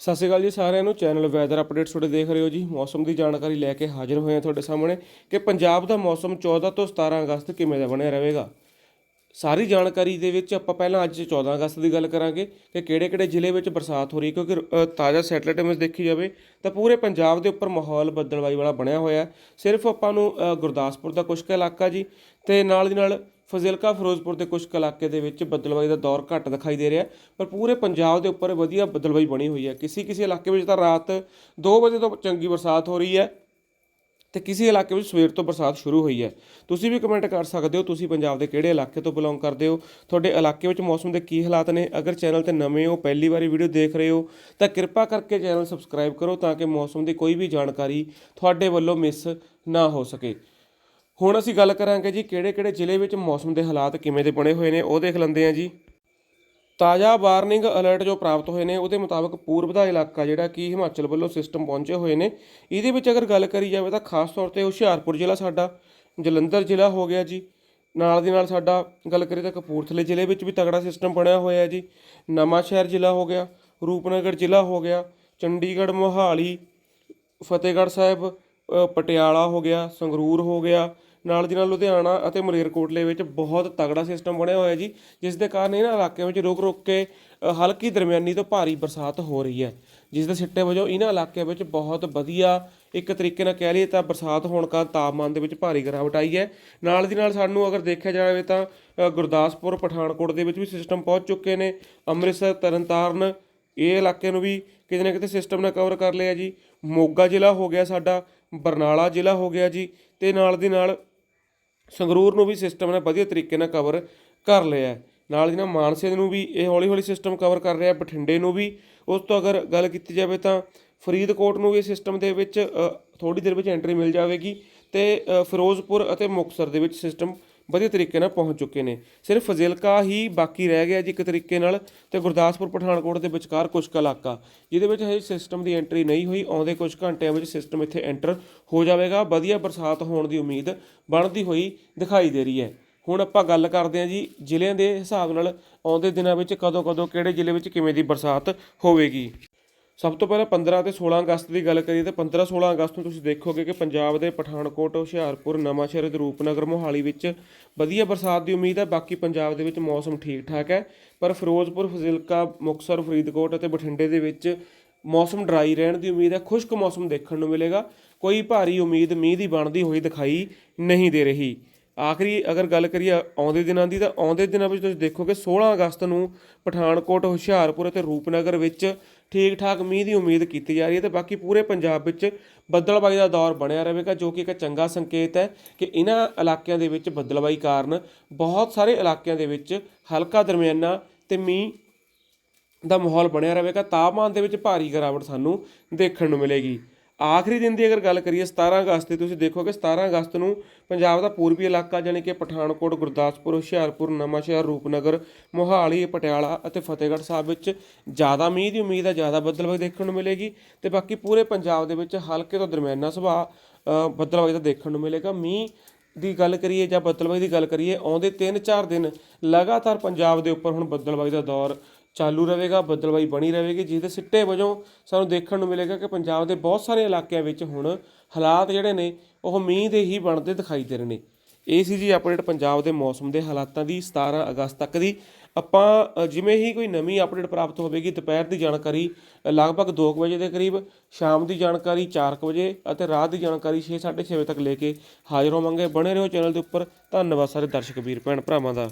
ਸਤਿ ਸ਼੍ਰੀ ਅਕਾਲ ਜੀ ਸਾਰਿਆਂ ਨੂੰ। ਚੈਨਲ ਵੈਦਰ ਅਪਡੇਟਸ ਤੁਹਾਡੇ ਦੇਖ ਰਹੇ ਹੋ ਜੀ। ਮੌਸਮ ਦੀ ਜਾਣਕਾਰੀ ਲੈ ਕੇ ਹਾਜ਼ਰ ਹੋਏ ਹਾਂ ਤੁਹਾਡੇ ਸਾਹਮਣੇ ਕਿ ਪੰਜਾਬ ਦਾ ਮੌਸਮ 14 ਤੋਂ 17 ਅਗਸਤ ਕਿਵੇਂ ਦਾ ਬਣਿਆ ਰਹੇਗਾ। ਸਾਰੀ ਜਾਣਕਾਰੀ ਦੇ ਵਿੱਚ ਆਪਾਂ ਪਹਿਲਾਂ ਅੱਜ 14 ਅਗਸਤ ਦੀ ਗੱਲ ਕਰਾਂਗੇ ਕਿ ਕਿਹੜੇ-ਕਿਹੜੇ ਜ਼ਿਲ੍ਹੇ ਵਿੱਚ ਬਰਸਾਤ ਹੋ ਰਹੀ ਹੈ। ਕਿਉਂਕਿ ਤਾਜ਼ਾ ਸੈਟਲਾਈਟ ਇਮੇਜ ਦੇਖੀ ਜਾਵੇ ਤਾਂ ਪੂਰੇ ਪੰਜਾਬ ਦੇ ਉੱਪਰ ਮਾਹੌਲ ਬੱਦਲਵਾਈ ਵਾਲਾ ਬਣਿਆ ਹੋਇਆ ਸਿਰਫ ਆਪਾਂ ਨੂੰ ਗੁਰਦਾਸਪੁਰ ਦਾ ਕੁਝ ਕੁ ਇਲਾਕਾ ਜੀ ਤੇ ਨਾਲ ਦੀ ਨਾਲ ਫਜ਼ਿਲਕਾ ਫਿਰੋਜ਼ਪੁਰ ਦੇ ਕੁਝ ਕੁ ਇਲਾਕੇ ਦੇ ਵਿੱਚ ਬੱਦਲਵਾਈ ਦਾ ਦੌਰ ਘੱਟ ਦਿਖਾਈ ਦੇ ਰਿਹਾ ਪਰ ਪੂਰੇ ਪੰਜਾਬ ਦੇ ਉੱਪਰ ਵਧੀਆ ਬੱਦਲਵਾਈ ਬਣੀ ਹੋਈ ਹੈ। ਕਿਸੇ ਕਿਸੇ ਇਲਾਕੇ ਵਿੱਚ ਤਾਂ ਰਾਤ 2 ਵਜੇ ਤੋਂ ਚੰਗੀ ਬਰਸਾਤ ਹੋ ਰਹੀ ਹੈ ਤੇ ਕਿਸੇ ਇਲਾਕੇ ਵਿੱਚ ਸਵੇਰ ਤੋਂ ਬਰਸਾਤ ਸ਼ੁਰੂ ਹੋਈ ਹੈ। ਤੁਸੀਂ ਵੀ ਕਮੈਂਟ ਕਰ ਸਕਦੇ ਹੋ, ਤੁਸੀਂ ਪੰਜਾਬ ਦੇ ਕਿਹੜੇ ਇਲਾਕੇ ਤੋਂ ਬਿਲੋਂਗ ਕਰਦੇ ਹੋ? ਤੁਹਾਡੇ ਇਲਾਕੇ ਵਿੱਚ ਮੌਸਮ ਦੇ ਕੀ ਹਾਲਾਤ ਨੇ? ਅਗਰ ਚੈਨਲ ਤੇ ਨਵੇਂ ਹੋ, ਪਹਿਲੀ ਵਾਰੀ ਵੀਡੀਓ ਦੇਖ ਰਹੇ ਹੋ, ਤਾਂ ਕਿਰਪਾ ਕਰਕੇ ਚੈਨਲ ਸਬਸਕ੍ਰਾਈਬ ਕਰੋ ਤਾਂ ਕਿ ਮੌਸਮ ਦੀ ਕੋਈ ਵੀ ਜਾਣਕਾਰੀ ਤੁਹਾਡੇ ਵੱਲੋਂ ਮਿਸ ਨਾ ਹੋ ਸਕੇ। ਹੁਣ ਅਸੀਂ ਗੱਲ ਕਰਾਂਗੇ ਜੀ ਕਿਹੜੇ-ਕਿਹੜੇ ਜ਼ਿਲ੍ਹੇ ਵਿੱਚ ਮੌਸਮ ਦੇ ਹਾਲਾਤ ਕਿਵੇਂ ਦੇ ਬਣੇ ਹੋਏ ਨੇ, ਉਹ ਦੇਖ ਲੈਂਦੇ ਹਾਂ ਜੀ। ਤਾਜ਼ਾ ਵਾਰਨਿੰਗ ਅਲਰਟ ਜੋ ਪ੍ਰਾਪਤ ਹੋਏ ਨੇ, ਉਹਦੇ ਮੁਤਾਬਕ ਪੂਰਬ ਦਾ ਇਲਾਕਾ ਜਿਹੜਾ ਕਿ ਹਿਮਾਚਲ ਵੱਲੋਂ ਸਿਸਟਮ ਪਹੁੰਚੇ ਹੋਏ ਨੇ। ਇਹਦੇ ਵਿੱਚ ਅਗਰ ਗੱਲ ਕਰੀ ਜਾਵੇ ਤਾਂ ਖਾਸ ਤੌਰ ਤੇ ਹੁਸ਼ਿਆਰਪੁਰ ਜ਼ਿਲ੍ਹਾ ਸਾਡਾ, ਜਲੰਧਰ ਜ਼ਿਲ੍ਹਾ ਹੋ ਗਿਆ ਜੀ। ਨਾਲ ਦੀ ਨਾਲ ਸਾਡਾ ਗੱਲ ਕਰੀਏ ਤਾਂ ਕਪੂਰਥਲੇ ਜ਼ਿਲ੍ਹੇ ਵਿੱਚ ਵੀ ਤਗੜਾ ਸਿਸਟਮ ਬਣਿਆ ਹੋਇਆ ਹੈ ਜੀ। ਨਵਾਂ ਸ਼ਹਿਰ ਜ਼ਿਲ੍ਹਾ ਹੋ ਗਿਆ, ਰੂਪਨਗਰ ਜ਼ਿਲ੍ਹਾ ਹੋ ਗਿਆ, ਚੰਡੀਗੜ੍ਹ, ਮੋਹਾਲੀ, ਫਤਿਹਗੜ੍ਹ ਸਾਹਿਬ ਪਟਿਆਲਾ ਹੋ ਗਿਆ, ਸੰਗਰੂਰ ਹੋ ਗਿਆ ਨਾਲ ਦੀ ਨਾਲ ਲੁਧਿਆਣਾ ਅਤੇ ਮਲੇਰਕੋਟਲੇ ਵਿੱਚ ਬਹੁਤ ਤਗੜਾ ਸਿਸਟਮ ਬਣਿਆ ਹੋਇਆ ਜੀ, ਜਿਸ ਦੇ ਕਾਰਨ ਇਹਨਾਂ ਇਲਾਕਿਆਂ ਵਿੱਚ ਰੁਕ ਰੁਕ ਕੇ ਹਲਕੀ ਦਰਮਿਆਨੀ ਤੋਂ ਭਾਰੀ ਬਰਸਾਤ ਹੋ ਰਹੀ ਹੈ। ਜਿਸ ਦੇ ਸਿੱਟੇ ਵਜੋਂ ਇਹਨਾਂ ਇਲਾਕਿਆਂ ਵਿੱਚ ਬਹੁਤ ਵਧੀਆ ਇੱਕ ਤਰੀਕੇ ਨਾਲ ਕਹਿ ਲਈਏ ਤਾਂ ਬਰਸਾਤ ਹੋਣ ਕਾਰਨ ਤਾਪਮਾਨ ਦੇ ਵਿੱਚ ਭਾਰੀ ਗਿਰਾਵਟ ਆਈ ਹੈ। ਨਾਲ ਦੀ ਨਾਲ ਸਾਨੂੰ ਅਗਰ ਦੇਖਿਆ ਜਾਵੇ ਤਾਂ ਗੁਰਦਾਸਪੁਰ, ਪਠਾਨਕੋਟ ਦੇ ਵਿੱਚ ਵੀ ਸਿਸਟਮ ਪਹੁੰਚ ਚੁੱਕੇ ਨੇ। ਅੰਮ੍ਰਿਤਸਰ, ਤਰਨਤਾਰਨ, ਇਹ ਇਲਾਕੇ ਨੂੰ ਵੀ ਕਿਤੇ ਨਾ ਕਿਤੇ ਸਿਸਟਮ ਨਾਲ ਕਵਰ ਕਰ ਲਿਆ ਜੀ। ਮੋਗਾ ਜ਼ਿਲ੍ਹਾ ਹੋ ਗਿਆ ਸਾਡਾ, ਬਰਨਾਲਾ ਜ਼ਿਲ੍ਹਾ ਹੋ ਗਿਆ ਜੀ। ਤੇ ਨਾਲ ਦੀ ਨਾਲ ਸੰਗਰੂਰ ਨੂੰ ਵੀ ਸਿਸਟਮ ਨੇ ਵਧੀਆ ਤਰੀਕੇ ਨਾਲ ਕਵਰ ਕਰ ਲਿਆ ਨਾਲ ਦੀ ਨਾਲ ਮਾਨਸੇ ਨੂੰ ਵੀ ਇਹ ਹੌਲੀ ਹੌਲੀ ਸਿਸਟਮ ਕਵਰ ਕਰ ਰਿਹਾ ਬਠਿੰਡੇ ਨੂੰ ਵੀ। ਉਸ ਤੋਂ ਅਗਰ ਗੱਲ ਕੀਤੀ ਜਾਵੇ ਤਾਂ ਫਰੀਦਕੋਟ ਨੂੰ ਵੀ ਸਿਸਟਮ ਦੇ ਵਿੱਚ ਥੋੜੀ ਦੇਰ ਵਿੱਚ ਐਂਟਰੀ ਮਿਲ ਜਾਵੇਗੀ ਤੇ ਫਿਰੋਜ਼ਪੁਰ ਅਤੇ ਮੁਕਤਸਰ ਦੇ ਵਿੱਚ ਸਿਸਟਮ ਵਧੀਆ ਤਰੀਕੇ ਨਾਲ ਪਹੁੰਚ ਚੁੱਕੇ ਨੇ। ਸਿਰਫ ਫਜ਼ਿਲਕਾ ਹੀ ਬਾਕੀ ਰਹਿ ਗਿਆ ਜੀ ਇੱਕ ਤਰੀਕੇ ਨਾਲ ਤੇ ਗੁਰਦਾਸਪੁਰ, ਪਠਾਨਕੋਟ ਦੇ ਵਿਚਕਾਰ ਕੁਝ ਕੁ ਇਲਾਕਾ, ਜਿਹਦੇ ਵਿੱਚ ਹਜੇ ਸਿਸਟਮ ਦੀ ਐਂਟਰੀ ਨਹੀਂ ਹੋਈ, ਆਉਂਦੇ ਕੁਝ ਘੰਟਿਆਂ ਵਿੱਚ ਸਿਸਟਮ ਇੱਥੇ ਐਂਟਰ ਹੋ ਜਾਵੇਗਾ। ਵਧੀਆ ਬਰਸਾਤ ਹੋਣ ਦੀ ਉਮੀਦ ਬਣਦੀ ਹੋਈ ਦਿਖਾਈ ਦੇ ਰਹੀ ਹੈ। ਹੁਣ ਆਪਾਂ ਗੱਲ ਕਰਦੇ ਹਾਂ ਜੀ ਜ਼ਿਲ੍ਹਿਆਂ ਦੇ ਹਿਸਾਬ ਨਾਲ ਆਉਂਦੇ ਦਿਨਾਂ ਵਿੱਚ ਕਦੋਂ ਕਦੋਂ ਕਿਹੜੇ ਜ਼ਿਲ੍ਹੇ ਵਿੱਚ ਕਿਵੇਂ ਦੀ ਬਰਸਾਤ ਹੋਵੇਗੀ। ਸਭ ਤੋਂ ਪਹਿਲਾਂ 15 ਤੇ 16 ਅਗਸਤ ਦੀ ਗੱਲ ਕਰੀਏ ਤਾਂ 15 16 ਅਗਸਤ ਨੂੰ ਤੁਸੀਂ ਦੇਖੋਗੇ ਕਿ ਪੰਜਾਬ ਦੇ ਪਠਾਨਕੋਟ, ਹੁਸ਼ਿਆਰਪੁਰ, ਨਵਾਂਸ਼ਹਿਰ ਤੇ ਰੂਪਨਗਰ, ਮੋਹਾਲੀ ਵਿੱਚ ਵਧੀਆ ਬਰਸਾਤ ਦੀ ਉਮੀਦ ਹੈ, ਬਾਕੀ ਪੰਜਾਬ ਦੇ ਵਿੱਚ ਮੌਸਮ ਠੀਕ ਠਾਕ ਹੈ। ਪਰ ਫਿਰੋਜ਼ਪੁਰ, ਫਜ਼ਿਲਕਾ, ਮੁਕਤਸਰ, ਫਰੀਦਕੋਟ ਅਤੇ ਬਠਿੰਡੇ ਦੇ ਵਿੱਚ ਮੌਸਮ ਡਰਾਈ ਰਹਿਣ ਦੀ ਉਮੀਦ ਹੈ, ਖੁਸ਼ਕ ਮੌਸਮ ਦੇਖਣ ਨੂੰ ਮਿਲੇਗਾ। ਕੋਈ ਭਾਰੀ ਉਮੀਦ ਮੀਂਹ ਦੀ ਬਣਦੀ ਹੋਈ ਦਿਖਾਈ ਨਹੀਂ ਦੇ ਰਹੀ। ਆਖਰੀ ਅਗਰ ਗੱਲ ਕਰੀਏ ਆਉਂਦੇ ਦਿਨਾਂ ਦੀ, ਤਾਂ ਆਉਂਦੇ ਦਿਨਾਂ ਵਿੱਚ ਤੁਸੀਂ ਦੇਖੋਗੇ 16 ਅਗਸਤ ਨੂੰ ਪਠਾਨਕੋਟ, ਹੁਸ਼ਿਆਰਪੁਰ ਅਤੇ ਰੂਪਨਗਰ ਵਿੱਚ ਠੀਕ ਠਾਕ ਮੀਂਹ ਦੀ ਉਮੀਦ ਕੀਤੀ ਜਾ ਰਹੀ ਹੈ ਤੇ ਬਾਕੀ ਪੂਰੇ ਪੰਜਾਬ ਵਿੱਚ ਬੱਦਲਬਾਈ ਦਾ ਦੌਰ ਬਣਿਆ ਰਹੇਗਾ, ਜੋ ਕਿ ਇੱਕ ਚੰਗਾ ਸੰਕੇਤ ਹੈ ਕਿ ਇਹਨਾਂ ਇਲਾਕਿਆਂ ਦੇ ਵਿੱਚ ਬੱਦਲਬਾਈ ਕਾਰਨ ਬਹੁਤ ਸਾਰੇ ਇਲਾਕਿਆਂ ਦੇ ਵਿੱਚ ਹਲਕਾ ਦਰਮਿਆਨਾ ਤੇ ਮੀਂਹ ਦਾ ਮਾਹੌਲ ਬਣਿਆ ਰਹੇਗਾ। ਤਾਪਮਾਨ ਦੇ ਵਿੱਚ ਭਾਰੀ ਗਿਰਾਵਟ ਸਾਨੂੰ ਦੇਖਣ ਨੂੰ ਮਿਲੇਗੀ। ਆਖਰੀ ਦਿਨ ਦੀ ਅਗਰ ਗੱਲ ਕਰੀਏ 17 ਅਗਸਤ ਦੀ ਤੁਸੀਂ ਦੇਖੋਗੇ 17 ਅਗਸਤ ਨੂੰ ਪੰਜਾਬ ਦਾ ਪੂਰਬੀ ਇਲਾਕਾ ਯਾਨੀ ਕਿ ਪਠਾਨਕੋਟ ਗੁਰਦਾਸਪੁਰ ਹੁਸ਼ਿਆਰਪੁਰ ਨਵਾਂਸ਼ਹਿਰ ਰੂਪਨਗਰ ਮੋਹਾਲੀ ਪਟਿਆਲਾ ਅਤੇ ਫਤਿਹਗੜ੍ਹ ਸਾਹਿਬ ਵਿੱਚ ਜ਼ਿਆਦਾ ਮੀਂਹ ਦੀ ਉਮੀਦ ਹੈ ਜ਼ਿਆਦਾ ਬੱਦਲਬਾਈ ਦੇਖਣ ਨੂੰ ਮਿਲੇਗੀ ਤੇ ਬਾਕੀ ਪੂਰੇ ਪੰਜਾਬ ਦੇ ਵਿੱਚ ਹਲਕੇ ਤੋਂ ਦਰਮਿਆਨਾ ਸੁਭਾਅ ਅ, ਦਾ ਦੇਖਣ ਨੂੰ ਮਿਲੇਗਾ। ਮੀਂਹ ਦੀ ਗੱਲ ਕਰੀਏ ਜਾਂ ਬੱਦਲਬਾਈ ਦੀ ਗੱਲ ਕਰੀਏ ਆਉਂਦੇ 3-4 ਦਿਨ ਲਗਾਤਾਰ ਪੰਜਾਬ ਦੇ ਉੱਪਰ ਹੁਣ ਬੱਦਲਬਾਈ ਦਾ ਦੌਰ ਚਾਲੂ ਰਹੇਗਾ ਬੱਦਲਬਾਈ ਬਣੀ ਰਹੇਗੀ ਜਿਸ ਦੇ ਸਿੱਟੇ ਵਜੋਂ ਸਾਨੂੰ ਦੇਖਣ ਨੂੰ ਮਿਲੇਗਾ ਕਿ ਪੰਜਾਬ ਦੇ ਬਹੁਤ ਸਾਰੇ ਇਲਾਕਿਆਂ ਵਿੱਚ ਹੁਣ ਹਾਲਾਤ ਜਿਹੜੇ ਨੇ ਉਹ ਮੀਂਹ ਦੇ ਹੀ ਬਣਦੇ ਦਿਖਾਈ ਦੇ ਰਹੇ ਨੇ। ਇਹ ਸੀ ਜੀ ਅਪਡੇਟ ਪੰਜਾਬ ਦੇ ਮੌਸਮ ਦੇ ਹਾਲਾਤਾਂ ਦੀ 17 ਅਗਸਤ ਤੱਕ ਦੀ। ਆਪਾਂ ਜਿਵੇਂ ਹੀ ਕੋਈ ਨਵੀਂ ਅਪਡੇਟ ਪ੍ਰਾਪਤ ਹੋਵੇਗੀ ਦੁਪਹਿਰ ਦੀ ਜਾਣਕਾਰੀ ਅ, ਲਗਭਗ 2 ਵਜੇ ਦੇ ਕਰੀਬ ਸ਼ਾਮ ਦੀ ਜਾਣਕਾਰੀ 4 ਵਜੇ ਅਤੇ ਰਾਤ ਦੀ ਜਾਣਕਾਰੀ 6:30 ਵਜੇ ਤੱਕ ਲੈ ਕੇ ਹਾਜ਼ਰ ਹੋਵਾਂਗੇ। ਬਣੇ ਰਹੋ ਚੈਨਲ ਦੇ ਉੱਪਰ। ਧੰਨਵਾਦ ਸਾਰੇ ਦਰਸ਼ਕ ਵੀਰ ਭੈਣ ਭਰਾਵਾਂ ਦਾ।